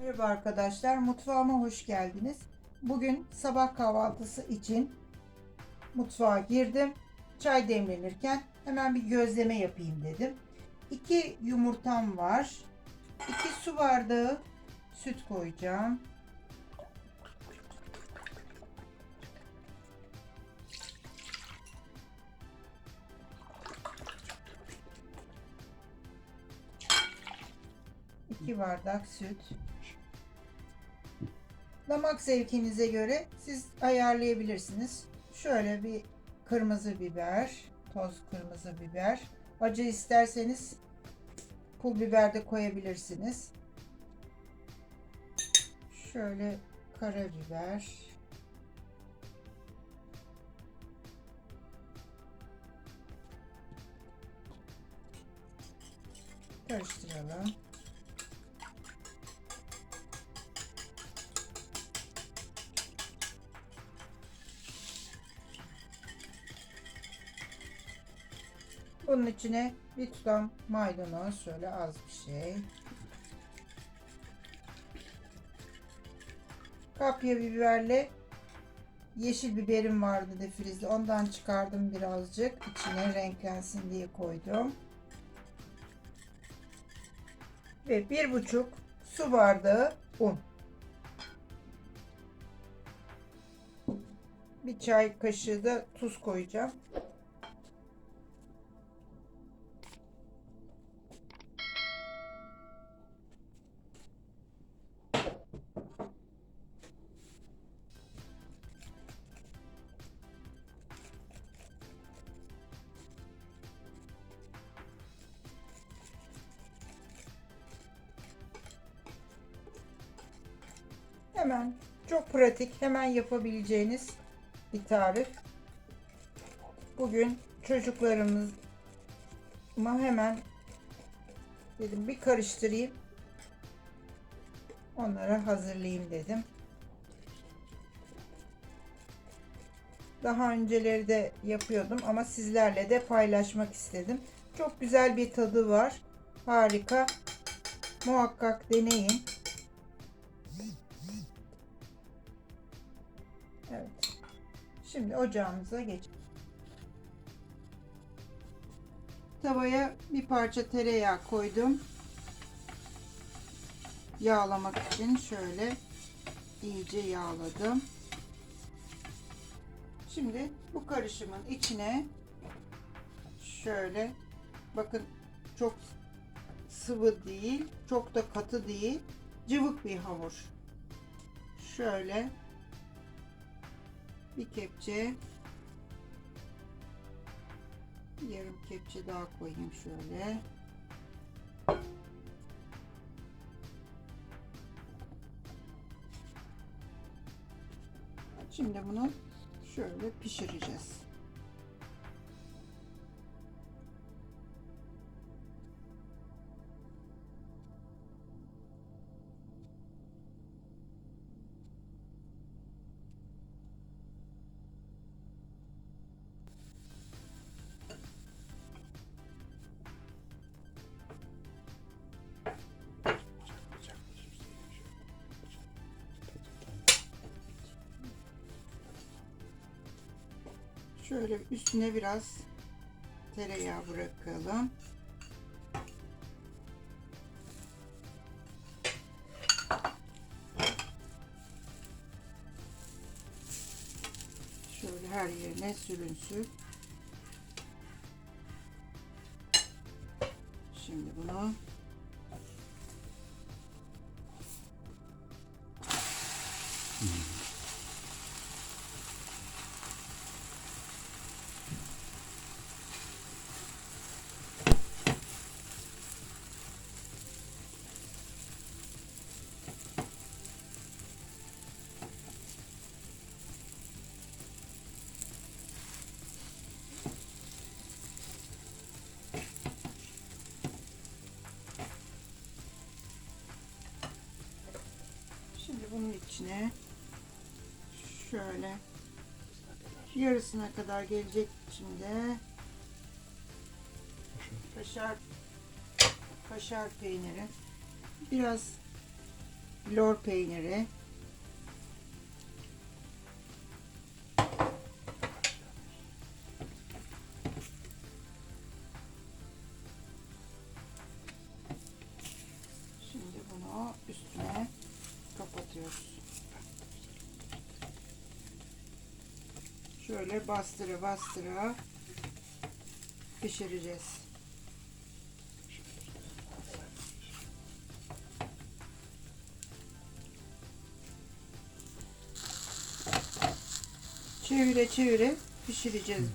Merhaba arkadaşlar, mutfağıma hoş geldiniz. Bugün sabah kahvaltısı için mutfağa girdim. Çay demlenirken hemen bir gözleme yapayım dedim. 2 yumurtam var. 2 su bardağı süt koyacağım. İki bardak süt. Damak zevkinize göre siz ayarlayabilirsiniz. Şöyle bir kırmızı biber, toz kırmızı biber. Acı isterseniz pul biber de koyabilirsiniz. Şöyle karabiber. Karıştıralım. Bunun içine bir tutam maydanoz şöyle az bir şey. Kapya biberle yeşil biberim vardı defrizde. Ondan çıkardım birazcık. İçine renklensin diye koydum. Ve bir buçuk su bardağı un. Bir çay kaşığı da tuz koyacağım. Hemen çok pratik, hemen yapabileceğiniz bir tarif. Bugün çocuklarımızı hemen dedim bir karıştırayım. Onlara hazırlayayım dedim. Daha önceleri de yapıyordum ama sizlerle de paylaşmak istedim. Çok güzel bir tadı var. Harika. Muhakkak deneyin. Evet. Şimdi ocağımıza geç. Tavaya bir parça tereyağı koydum. Yağlamak için şöyle iyice yağladım. Şimdi bu karışımın içine şöyle bakın çok sıvı değil, çok da katı değil, cıvık bir hamur. Şöyle bir kepçe. Yarım kepçe daha koyayım şöyle. Şimdi bunu şöyle pişireceğiz Şöyle üstüne biraz tereyağı bırakalım. Şöyle her yerine sürünsün. Şimdi bunu içine. Şöyle. Yarısına kadar gelecek içinde. Kaşar kaşar peyniri. Biraz lor peyniri, Şöyle bastıra bastıra pişireceğiz. Çevire çevire pişireceğiz.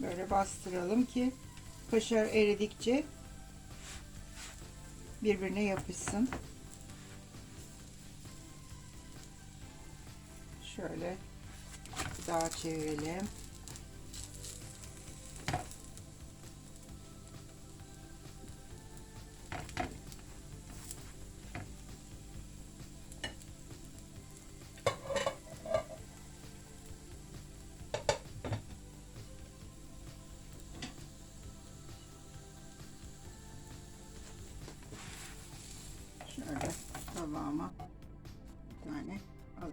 Böyle bastıralım ki kaşar eridikçe birbirine yapışsın. Şöyle daha çevirelim. Şöyle tabağıma bir tane al.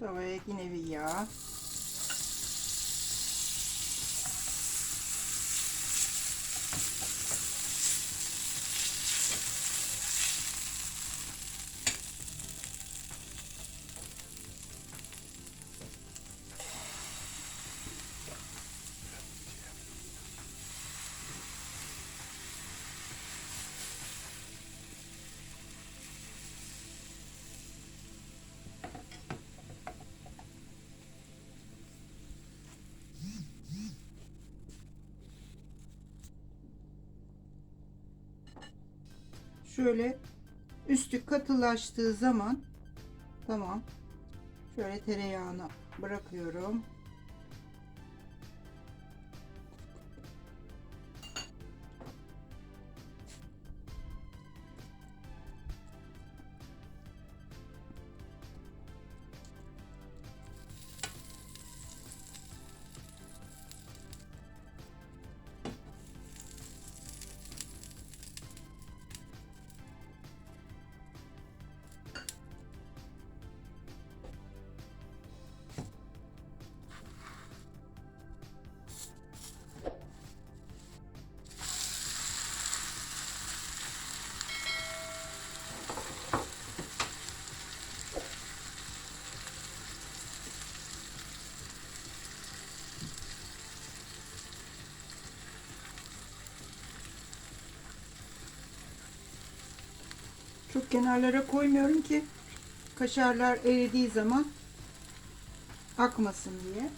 Tavaya yine bir yağ. Şöyle üstü katılaştığı zaman tamam. Şöyle tereyağını bırakıyorum. Kenarlara koymuyorum ki kaşarlar eridiği zaman akmasın diye.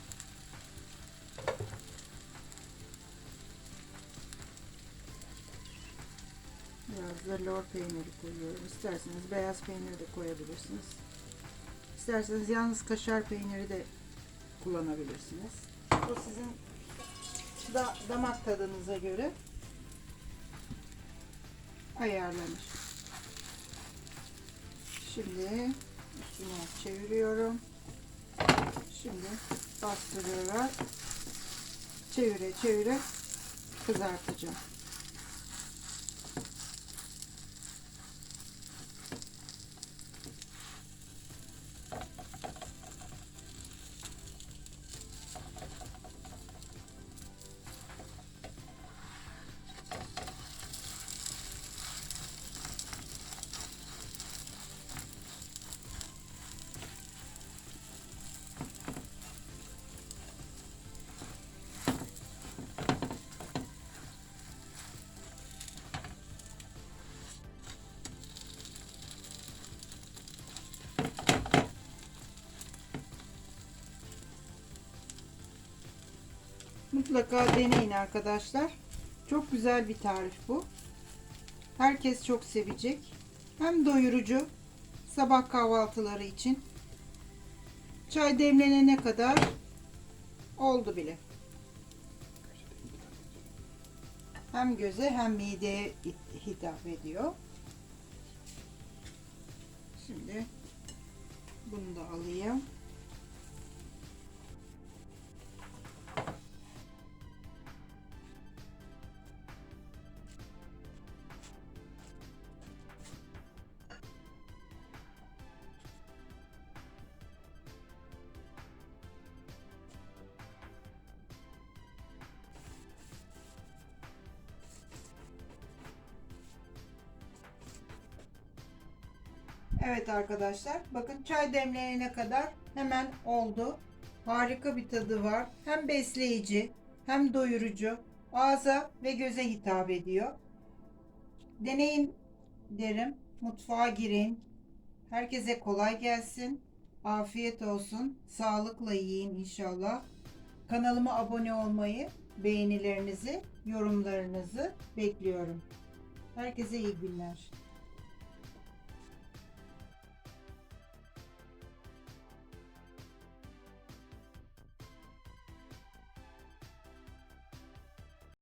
Biraz da lor peyniri koyuyorum. İsterseniz beyaz peynir de koyabilirsiniz. İsterseniz yalnız kaşar peyniri de kullanabilirsiniz. O sizin da damak tadınıza göre ayarlanır. Şimdi üstüne çeviriyorum. Şimdi bastırıyorlar. Çevire çevire kızartacağım. Mutlaka deneyin arkadaşlar. Çok güzel bir tarif bu. Herkes çok sevecek. Hem doyurucu sabah kahvaltıları için. Çay demlenene kadar oldu bile. hem göze hem mideye hit- hitap ediyor. Şimdi bunu da alayım. Evet arkadaşlar bakın çay demlenene kadar hemen oldu. Harika bir tadı var. Hem besleyici hem doyurucu. Ağza ve göze hitap ediyor. Deneyin derim. Mutfağa girin. Herkese kolay gelsin. Afiyet olsun. Sağlıkla yiyin inşallah. Kanalıma abone olmayı, beğenilerinizi, yorumlarınızı bekliyorum. Herkese iyi günler.